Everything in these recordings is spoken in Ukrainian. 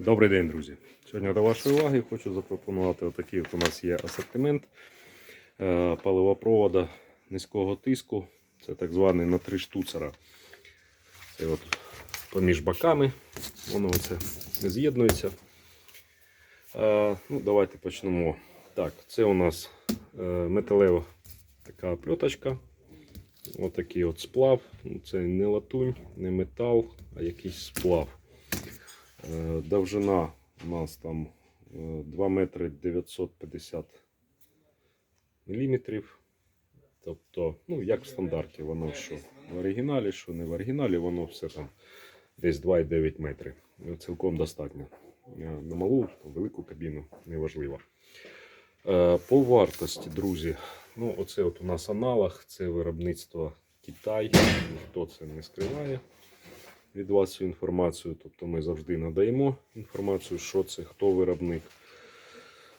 Добрий день, друзі. Сьогодні до вашої уваги хочу запропонувати отакий от у нас є асортимент е, паливопровода низького тиску. Це так званий на три штуцера. Це от поміж боками. Воно не з'єднується. Е, ну, давайте почнемо. Так, це у нас е, металева така пльоточка. Отакий от сплав. Ну, Це не латунь, не метал, а якийсь сплав. Е, Довжина у нас там е, 2 метри 950 міліметрів. Тобто, ну, як в стандарті, воно що в оригіналі, що не в оригіналі, воно все там десь 2,9 метри. Ну, Цілком достатньо. Е, На малу, велику кабіну неважливо. Е, По вартості, друзі, ну, оце от у нас аналог, це виробництво Китай. Ніхто це не скриває від вас цю інформацію. Тобто ми завжди надаємо інформацію, що це, хто виробник.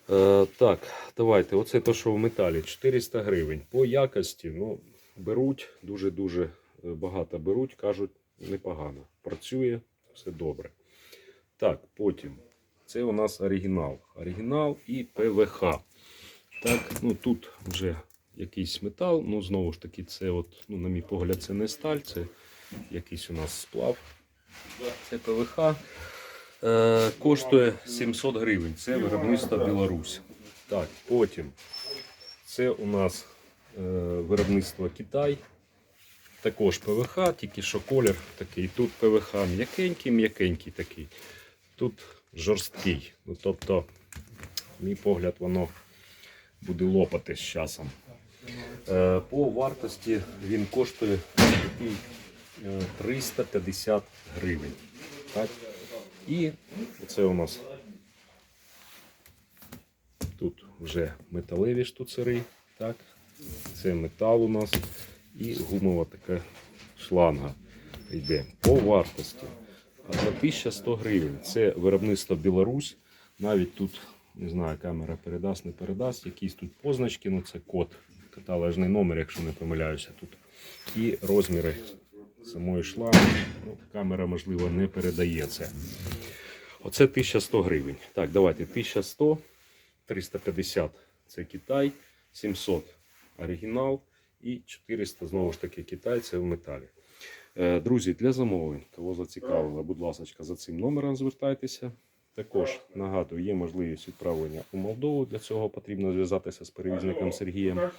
Е, так, давайте. Оце те, що в металі 400 гривень. По якості ну, беруть, дуже-дуже е, багато беруть, кажуть, непогано. Працює, все добре. Так, потім. Це у нас оригінал. Оригінал і ПВХ. Так, ну тут вже якийсь метал. Ну, знову ж таки, це, от, ну, на мій погляд, це не сталь, це якийсь у нас сплав. Це ПВХ. Е, коштує 700 гривень. Це виробництво Білорусь. Так, потім це у нас е, виробництво Китай. Також ПВХ, тільки що колір такий. Тут ПВХ м'якенький, м'якенький такий. Тут жорсткий. Ну, тобто, мій погляд, воно буде лопати з часом. Е, По вартості він коштує такий 350 гривень. Так? І це у нас тут вже металеві штуцери. Так? Це метал у нас і гумова така шланга йде. По вартості. А за 1100 гривень. Це виробництво Білорусь. Навіть тут, не знаю, камера передасть, не передасть. Якісь тут позначки, ну це код, каталожний номер, якщо не помиляюся тут. І розміри самої шланги. Ну, камера, можливо, не передає це. Оце 1100 гривень. Так, давайте 1100, 350 це Китай, 700 оригінал і 400 знову ж таки Китай, це в металі. Е, Друзі, для замовлень, кого зацікавило, будь ласка, за цим номером звертайтеся. Також нагадую, є можливість відправлення у Молдову. Для цього потрібно зв'язатися з перевізником Сергієм.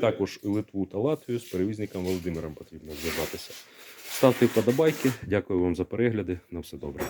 Також Литву та Латвію з перевізником Володимиром потрібно зв'язатися. Ставте вподобайки. Дякую вам за перегляди. На все добре.